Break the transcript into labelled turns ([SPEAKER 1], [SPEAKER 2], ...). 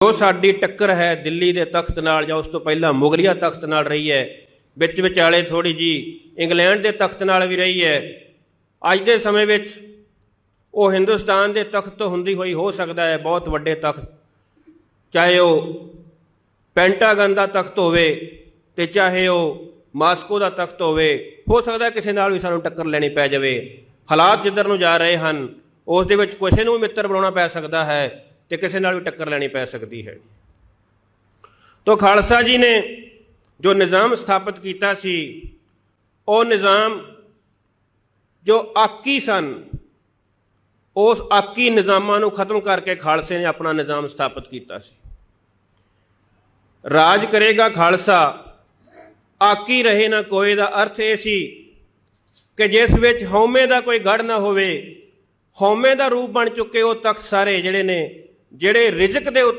[SPEAKER 1] ਜੋ ਸਾਡੀ ਟੱਕਰ ਹੈ ਦਿੱਲੀ ਦੇ ਤਖਤ ਨਾਲ ਜਾਂ ਉਸ ਤੋਂ ਪਹਿਲਾਂ ਮੁਗਲਿਆ ਤਖਤ ਨਾਲ ਰਹੀ ਹੈ, ਵਿੱਚ ਵਿਚਾਲੇ ਥੋੜੀ ਜੀ ਇੰਗਲੈਂਡ ਦੇ ਤਖਤ ਨਾਲ ਵੀ ਰਹੀ ਹੈ, ਅੱਜ ਦੇ ਸਮੇਂ ਵਿੱਚ ਉਹ ਹਿੰਦੁਸਤਾਨ ਦੇ ਤਖਤ ਤੋਂ ਹੁੰਦੀ ਹੋਈ ਹੋ ਸਕਦਾ ਹੈ, ਬਹੁਤ ਵੱਡੇ ਤਖਤ, ਚਾਹੇ ਉਹ ਪੈਂਟਾਗਨ ਦਾ ਤਖਤ ਹੋਵੇ ਤੇ ਚਾਹੇ ਉਹ ਮਾਸਕੋ ਦਾ ਤਖਤ ਹੋਵੇ, ਹੋ ਸਕਦਾ ਕਿਸੇ ਨਾਲ ਵੀ ਸਾਨੂੰ ਟੱਕਰ ਲੈਣੀ ਪੈ ਜਾਵੇ। ਹਾਲਾਤ ਜਿੱਧਰ ਨੂੰ ਜਾ ਰਹੇ ਹਨ, ਉਸ ਦੇ ਵਿੱਚ ਕਿਸੇ ਨੂੰ ਵੀ ਮਿੱਤਰ ਬਣਾਉਣਾ ਪੈ ਸਕਦਾ ਹੈ। ਤੇ ਕਿਸੇ ਨਾਲ ਵੀ ਟੱਕਰ ਲੈਣੀ ਪੈ ਸਕਦੀ ਹੈ। ਤੋ ਖਾਲਸਾ ਜੀ ਨੇ ਜੋ ਨਿਜ਼ਾਮ ਸਥਾਪਿਤ ਕੀਤਾ ਸੀ, ਉਹ ਨਿਜ਼ਾਮ ਜੋ ਆਕੀ ਸਨ, ਉਸ ਆਕੀ ਨਿਜ਼ਾਮਾਂ ਨੂੰ ਖਤਮ ਕਰਕੇ ਖਾਲਸੇ ਨੇ ਆਪਣਾ ਨਿਜ਼ਾਮ ਸਥਾਪਿਤ ਕੀਤਾ ਸੀ। ਰਾਜ ਕਰੇਗਾ ਖਾਲਸਾ, ਆਕੀ ਰਹੇ ਨਾ ਕੋਏ ਦਾ ਅਰਥ ਇਹ ਸੀ ਕਿ ਜਿਸ ਵਿੱਚ ਹਉਮੈ ਦਾ ਕੋਈ ਗੜ ਨਾ ਹੋਵੇ, ਹਉਮੈ ਦਾ ਰੂਪ ਬਣ ਚੁੱਕੇ ਉਹ ਤਖਤ ਸਾਰੇ ਜਿਹੜੇ ਨੇ ਜਿਹੜੇ ਰਿਜ਼ਕ ਦੇ ਉੱਤੇ